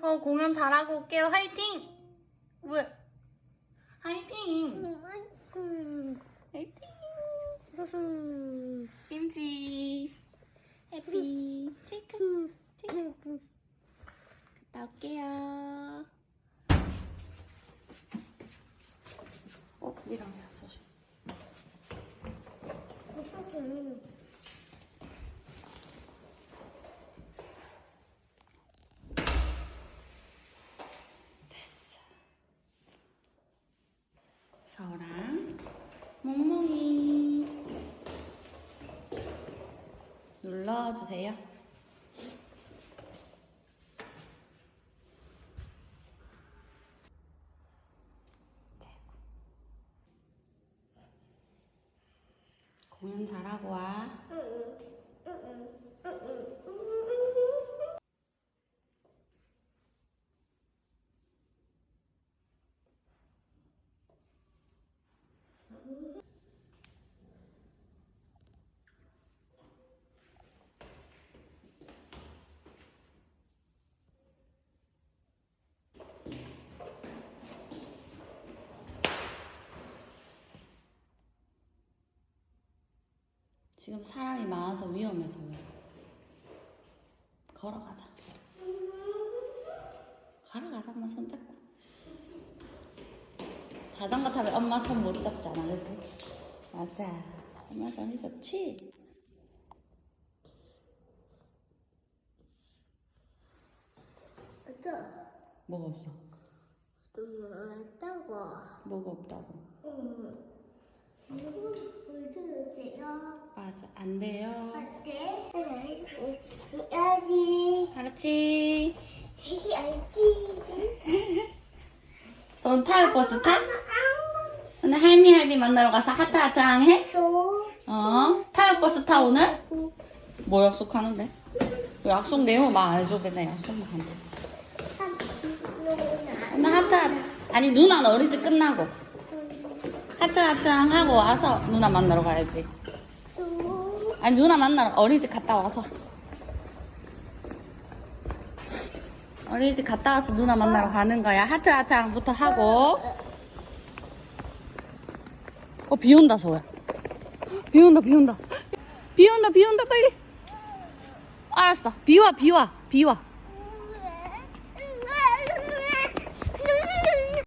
저 공연 잘하고 올게요. 화이팅! 왜? 화이팅! 화이팅! 김치 해피 체크 체크 갔다 올게요. 어, 이랑이 몽몽이 눌러주세요. 공연 잘하고 와. 지금 사람이 많아서 위험해서 왜? 걸어가자. 걸어가자, 엄마 손 잡고. 자전거 타면 엄마 손 못 잡잖아, 그치? 맞아. 엄마 손이 좋지? 뭐가 없어? 뭐가 없다고? 맞아, 안 돼요. 여기 그렇지. 여기 넌 타요 버스 타? 오늘 할미 할미 만나러 가서 하트 하트 앙 해? 어? 타요 버스 타 오늘? 뭐 약속하는데? 그 약속 내용 말안 해줘 맨날 약속만 하네 오늘 하트 하트 아니 누나는 어린이집 끝나고 하트 하트 앙 하고 와서 누나 만나러 가야지 아니 누나 만나러 어린이집 갔다 와서. 어린이집 갔다 와서 누나 만나러 가는 거야. 하트 하트 앙부터 하고. 어 비 온다 소야. 비 온다 비 온다. 비 온다 비 온다 빨리. 알았어. 비와 비와 비와